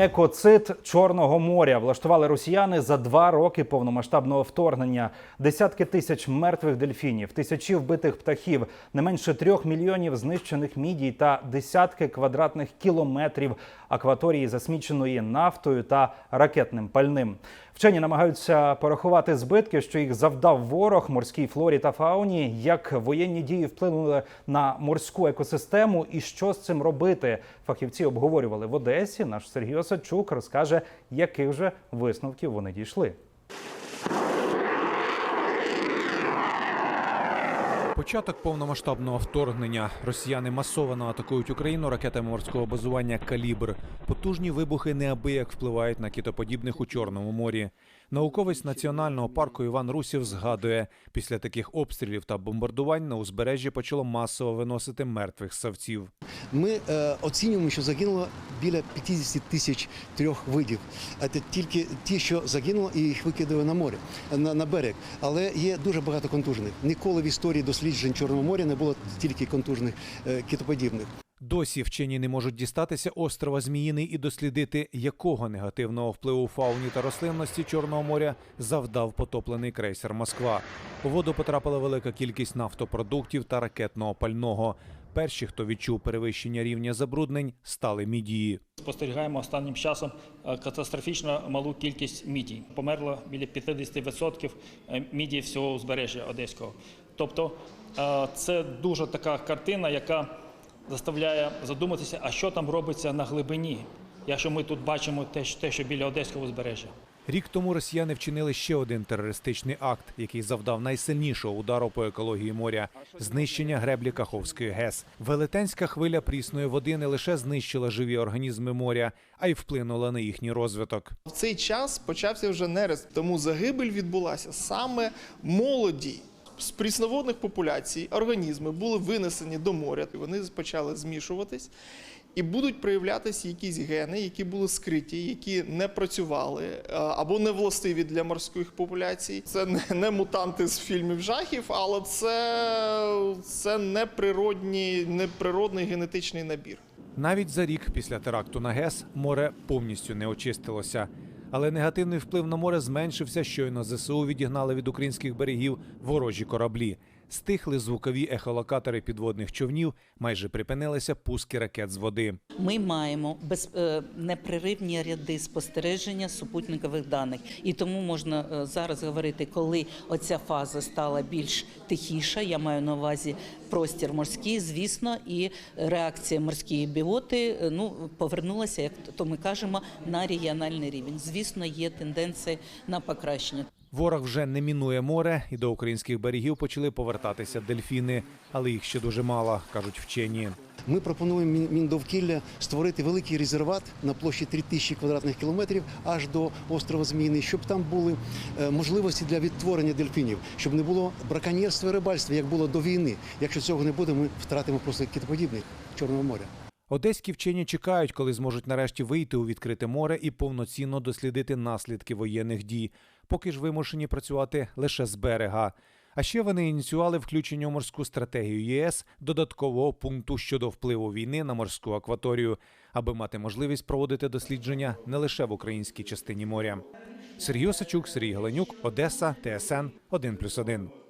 Екоцид Чорного моря влаштували росіяни за два роки повномасштабного вторгнення. Десятки тисяч мертвих дельфінів, тисячі вбитих птахів, не менше трьох мільйонів знищених мідій та десятки квадратних кілометрів акваторії, засміченої нафтою та ракетним пальним. Вчені намагаються порахувати збитки, що їх завдав ворог морській флорі та фауні, як воєнні дії вплинули на морську екосистему і що з цим робити. Фахівці обговорювали в Одесі. Наш Сергій Осадчук розкаже, яких же висновків вони дійшли. Початок повномасштабного вторгнення. Росіяни масово атакують Україну ракетами морського базування Калібр. Потужні вибухи неабияк впливають на кітоподібних у Чорному морі. Науковець національного парку Іван Русів згадує, після таких обстрілів та бомбардувань на узбережжі почало масово виносити мертвих савців. Ми е, оцінюємо, що загинуло біля 50 тисяч трьох видів. Це тільки ті, що загинуло, і їх викидали на море на, на берег. Але є дуже багато контужених. Ніколи в історії досліджень Чорного моря не було стільки контужених е, китоподібних. Досі вчені не можуть дістатися острова Зміїний і дослідити, якого негативного впливу фауні та рослинності Чорного моря завдав потоплений крейсер Москва. У воду потрапила велика кількість нафтопродуктів та ракетного пального. Перші, хто відчув перевищення рівня забруднень, стали мідії. Спостерігаємо останнім часом е, катастрофічно малу кількість мідій. Померло біля 50% мідій всього узбережжя Одеського. Тобто е, це дуже така картина, яка заставляє задуматися, а що там робиться на глибині, якщо ми тут бачимо те, що біля Одеського узбережжя. Рік тому росіяни вчинили ще один терористичний акт, який завдав найсильнішого удару по екології моря знищення греблі Каховської ГЕС. Велетенська хвиля прісної води не лише знищила живі організми моря, а й вплинула на їхній розвиток. В цей час почався вже нерест, тому загибель відбулася саме молоді. З прісноводних популяцій організми були винесені до моря, і вони почали змішуватись, і будуть проявлятися якісь гени, які були скриті, які не працювали е, або не властиві для морських популяцій. Це не, не мутанти з фільмів жахів, але це, це неприродній, неприродний генетичний набір. Навіть за рік після теракту на ГЕС море повністю не очистилося. Але негативний вплив на море зменшився, щойно ЗСУ відігнали від українських берегів ворожі кораблі. Стихли звукові ехолокатори підводних човнів, майже припинилися пуски ракет з води. Ми маємо без е, непреривні ряди спостереження супутникових даних, і тому можна е, зараз говорити, коли оця фаза стала більш тихіша. Я маю на увазі простір морський, звісно, і реакція морської біоти е, ну повернулася, як то ми кажемо, на регіональний рівень. Звісно, є тенденція на покращення. Ворог вже не мінує море, і до українських берегів почали повертатися дельфіни, але їх ще дуже мало, кажуть вчені. Ми пропонуємо Міндовкілля створити великий резерват на площі 3000 квадратних кілометрів аж до острова Зміїний, щоб там були е, можливості для відтворення дельфінів, щоб не було браконьєрства і рибальства, як було до війни. Якщо цього не буде, ми втратимо просто китоподібних Чорного моря. Одеські вчені чекають, коли зможуть нарешті вийти у відкрите море і повноцінно дослідити наслідки воєнних дій, поки ж вимушені працювати лише з берега. А ще вони ініціювали включення у морську стратегію ЄС додаткового пункту щодо впливу війни на морську акваторію, аби мати можливість проводити дослідження не лише в українській частині моря. Сергій Осачук, Сергій Галенюк, Одеса, ТСН 1+,1.